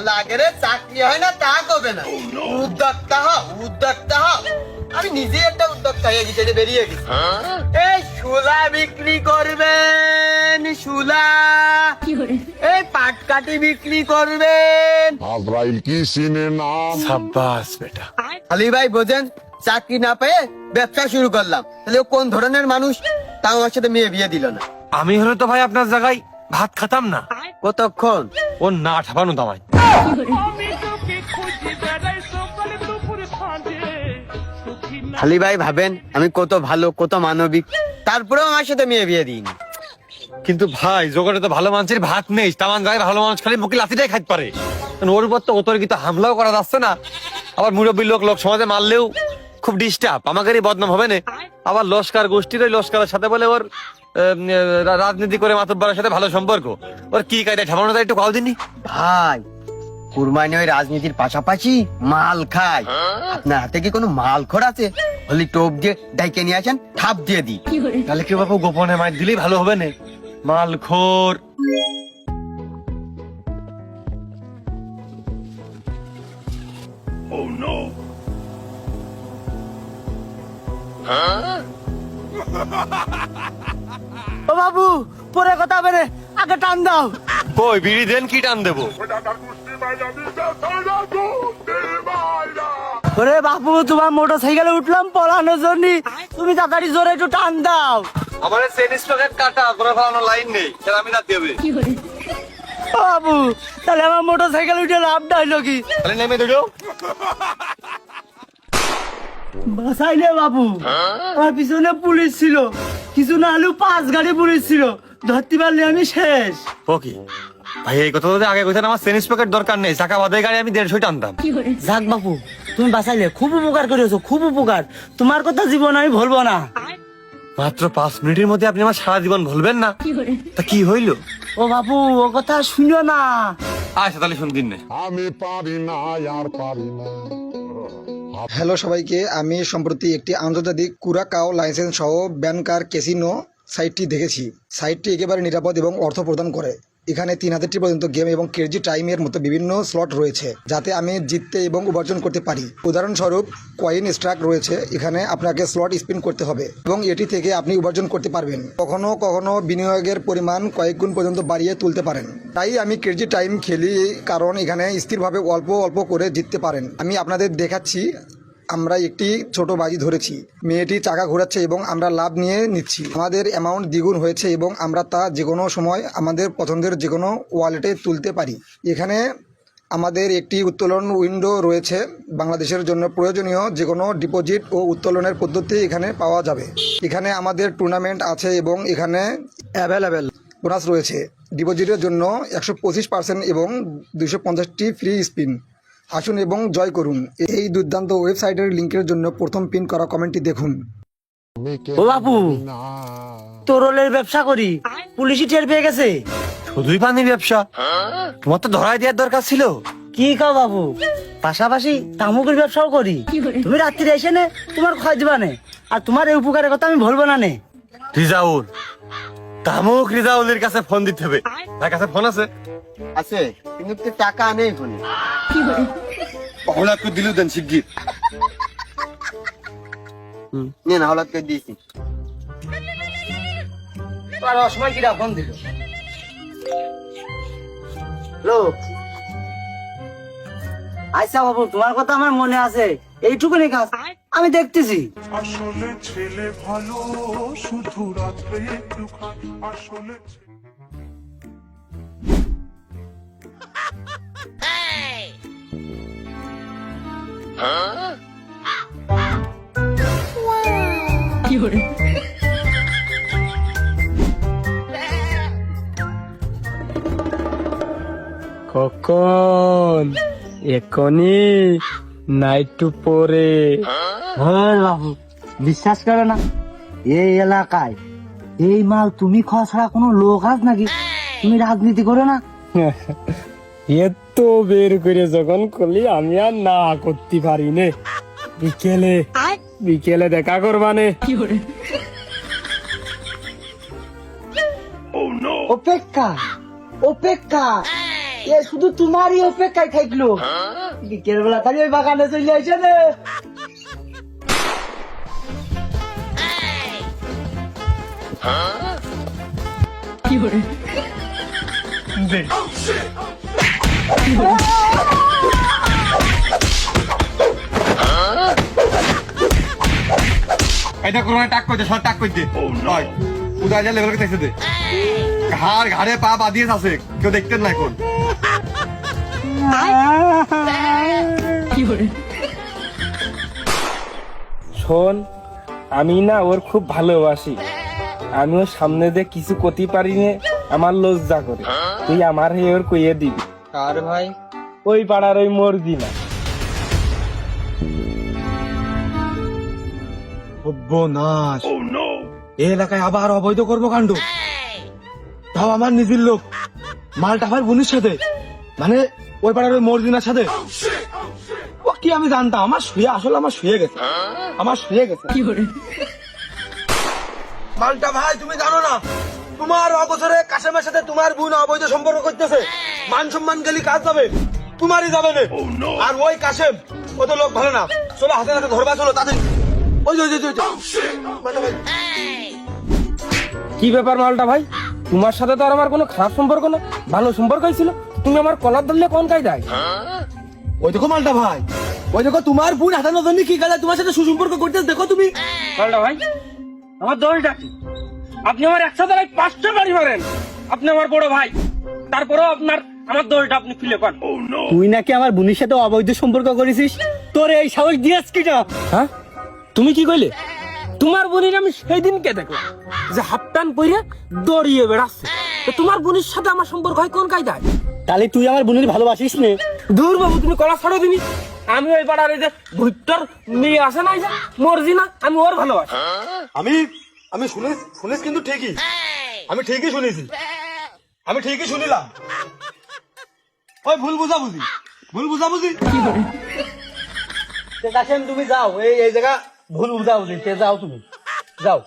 লাগেরে চাকরি হয় না তা কবে না? উদ্যোক্তা হ উদ্যোক্তা হ আমি নিজে একটা উদ্যোক্তা হয়ে গেছি এটা বেরিয়ে গেছি। এই সুলা বিক্রি করবেন সুলা। এই পাটকাটি বিক্রি করবেন। আজরাইল কি না? সাব্বাস বেটা। আলী ভাই বোঝেন চাকরি না পেয়ে ব্যবসা শুরু করলাম। তাহলে ও কোন ধরনের মানুষ? তাও আমার সাথে মেয়ে বিয়ে দিল না। আমি হলে তো ভাই আপনার জায়গায় ভাত খাতাম না। কতক্ষণ? ও না ঠাপানো দামাই। আলী ভাই ভাবেন আমি কত ভালো কত মানবিক। তারপরেও আমার সাথে মেয়ে বিয়ে দিইনি। কিন্তু ভাই জোগাড়ে তো ভালো মানুষের ভাত নেই। তামান গায়ে ভালো মানুষ খালি মুখে লাথিটাই খাইতে পারে। কারণ ওর উপর তো অতর্কিত হামলাও করা যাচ্ছে না। আবার মুরব্বী লোক লোক সমাজে মারলেও খুব ডিস্টার্ব আমাদেরই বদনাম হবে না? আবার লস্কার গোষ্ঠীর ওই লস্কারের সাথে বলে ওর রাজনীতি করে মাতব্বরের সাথে ভালো সম্পর্ক। ওর কি কায়দায় ঠামানো যায় একটু কাল দিনই ভাই কুরবানি ওই রাজনীতির পাশাপাশি মাল খায়। আপনার হাতে কি কোনো মাল খোর আছে? হলি টোপ দিয়ে ডাইকে নিয়ে আসেন ঠাপ দিয়ে দিই। তাহলে কি বাবু গোপনে মার দিলেই ভালো হবে না? মালখোর ও বাবু পরে কথা বেরে আগে টান দাও। কই বিড়ি দেন কি টান দেবো? ওরে বাবু তোমার মোটর সাইকেলে উঠলাম পলানোর জন্য। তুমি তাড়াতাড়ি জোরে একটু টান দাও। আমার কাটা লাইন নেই সেটা আমি রাত দেবে বাবু তাহলে আমার মোটর সাইকেল উঠে লাভটা হইল কি? তাহলে নেমে বাসাইলে বাবু আমার পিছনে পুলিশ ছিল। কিছু না হলেও পাঁচ গাড়ি পুলিশ ছিল। ধরতে পারলে আমি শেষ। ওকে ভাই এই কথা তো আগে কইতেন আমার সেনিস প্যাকেট দরকার নেই। চাকা বাদে গাড়ি আমি দেড়শো টানতাম। যাক বাপু তুমি বাঁচাইলে। খুব উপকার করেছ খুব উপকার। তোমার কথা জীবন আমি ভুলবো না। মাত্র পাঁচ মিনিটের মধ্যে আপনি আমার সারা জীবন ভুলবেন না। তা কি হইল? ও বাপু ও কথা শুনো না। আচ্ছা তাহলে শুনদিন না। আমি পারি না আর পারি না। হ্যালো সবাইকে আমি সম্প্রতি একটি আন্তর্জাতিক কুরাকাও লাইসেন্স সহ ব্যানকার ক্যাসিনো সাইটটি দেখেছি। সাইটটি একেবারে নিরাপদ এবং অর্থ প্রদান করে। এখানে তিন হাজারটি পর্যন্ত গেম এবং কেজি টাইমের মতো বিভিন্ন স্লট রয়েছে, যাতে আমি জিততে এবং উপার্জন করতে পারি। উদাহরণস্বরূপ কয়েন স্ট্রাক রয়েছে, এখানে আপনাকে স্লট স্পিন করতে হবে এবং এটি থেকে আপনি উপার্জন করতে পারবেন। কখনো কখনো বিনিয়োগের পরিমাণ কয়েক গুণ পর্যন্ত বাড়িয়ে তুলতে পারেন। তাই আমি কেজি টাইম খেলি, কারণ এখানে স্থিরভাবে অল্প অল্প করে জিততে পারেন। আমি আপনাদের দেখাচ্ছি আমরা একটি ছোট বাজি ধরেছি। মেয়েটি চাকা ঘোরাচ্ছে এবং আমরা লাভ নিয়ে নিচ্ছি। আমাদের অ্যামাউন্ট দ্বিগুণ হয়েছে এবং আমরা তা যে কোনো সময় আমাদের পছন্দের যে কোনো ওয়ালেটে তুলতে পারি। এখানে আমাদের একটি উত্তোলন উইন্ডো রয়েছে। বাংলাদেশের জন্য প্রয়োজনীয় যে কোনো ডিপোজিট ও উত্তোলনের পদ্ধতি এখানে পাওয়া যাবে। এখানে আমাদের টুর্নামেন্ট আছে এবং এখানে অ্যাভেলেবেল বোনাস রয়েছে। ডিপোজিটের জন্য একশো পঁচিশ পার্সেন্ট এবং দুশো পঞ্চাশটি ফ্রি স্পিন আসুন এবং জয় করুন। এই দুর্দান্ত ওয়েবসাইটের লিঙ্কের জন্য প্রথম পিন করা কমেন্টটি দেখুন। ও বাপু তোরলের ব্যবসা করি। পুলিশই টের পেয়ে গেছে। শুধুই পানির ব্যবসা। তোমার তো ধরাই দেওয়ার দরকার ছিল। কি কাও বাবু পাশাপাশি তামুকের ব্যবসাও করি। তুমি রাত্রি এসে নে তোমার খয় দিবা নে। আর তোমার এই উপকারের কথা আমি ভুলবো না নে। রিজাউল তামুক রিজাউলের কাছে ফোন দিতে হবে। তার কাছে ফোন আছে? আছে কিন্তু তো টাকা নেই ফোনে। হলাৎ করে দিলু দেন শিগগির। না হলাৎ করে দিয়েছি। আর অসময় কিরা ফোন দিল? লোক আচ্ছা বাবু তোমার কথা আমার মনে আছে। এইটুকুনি কাজ। আমি দেখতেছি। আসলে ছেলে ভালো শুধু রাত্রে একটু খায়। আসলে ছে- কখন এখনই নাইট টু পরে। হ্যাঁ বাবু বিশ্বাস করে না। এই এলাকায় এই মাল তুমি খাওয়া ছাড়া কোনো লোক আস নাকি? তুমি রাজনীতি করো না? এত বের করে যখন করলি আমি আর না করতে পারি নে। বিকেলে বিকেলে দেখা করবানে। অপেক্ষা অপেক্ষা। এ শুধু তোমারই অপেক্ষায় থাকল। বিকেল বেলা তাহলে ওই বাগানে চলে আসে রে এটা করোনা টাক করতে সব টাক করতে হয়। উদয় যা লেভেল করতে দে। ঘাড় ঘাড়ে পা বাঁধিয়ে আছে কেউ দেখতেন না এখন। শোন আমি না ওর খুব ভালোবাসি। আমি ওর সামনে দিয়ে কিছু করতে পারি নে আমার লজ্জা করে। তুই আমার হয়ে ওর কইয়ে দিবি। আর ভাই? ওই পাড়ার ওই মর্জি না। সর্বনাশ। এই এলাকায় আবার অবৈধ কর্মকাণ্ড তাও আমার নিজের লোক। মালটা আমার বোনের সাথে। মানে ওই পাড়ার ওই মর্জিনার সাথে। কি আমি জানতাম আমার শুয়ে আসলে আমার শুয়ে গেছে। আমার শুয়ে গেছে। মালটা ভাই তুমি জানো না তোমার অবসরে কাশেমের সাথে তোমার বোন অবৈধ সম্পর্ক করতেছে। মান সম্মান গেলি কাজ যাবে তোমারই যাবে না। আর ওই কাশেম ও তো লোক ভালো না। চলো হাতে হাতে ধরবা চলো তাদের ওই যে, ওই ভাই। কি ব্যাপার মালটা ভাই? তোমার সাথে তো আর আমার কোনো খারাপ সম্পর্ক না ভালো সম্পর্ক ছিল। তুমি আমার কলার ধরলে কোন কাজ দেয় ওই দেখো মালটা ভাই। ওই দেখো তোমার বোন হাতানো জন্য কি কাজে তোমার সাথে সুসম্পর্ক করতে দেখো তুমি। ভাই? আমার দলটা কি আপনি আমার একসাথে রাত পাঁচটা বাড়ি মারেন। আপনি আমার বড় ভাই। তারপরেও আপনার আমার দলটা আপনি খুলে পান। তুই নাকি আমার বোনের সাথে অবৈধ সম্পর্ক করেছিস? তোর এই সাহস দিয়েছ কিটা হ্যাঁ? তুমি কি কইলে? তোমার বোনের আমি সেই দিনকে দেখো যে হাফ প্যান্ট পরে দড়িয়ে বেড়াচ্ছে। তো তোমার বোনের সাথে আমার সম্পর্ক হয় কোন কায়দায়? তাহলে তুই আমার বোনের ভালোবাসিস নে। দূর বাবু তুমি কলা ছাড়ো দিনি। আমি ওই পাড়ার এই যে ভুট্টার মেয়ে আসে নাই যে মর্জি না, আমি ওর ভালোবাসি। আমি আমি শুনে, শুনেছ কিন্তু ঠিকই। আমি ঠিকই শুনেছি। আমি ঠিকই শুনিলাম। ওই ভুল বুঝাবুঝি ভুল বুঝাবুঝি? কাশেম, তুমি যাও। এই এই জায়গা ভুল বুঝাও দিতে যাও তুমি। যাও।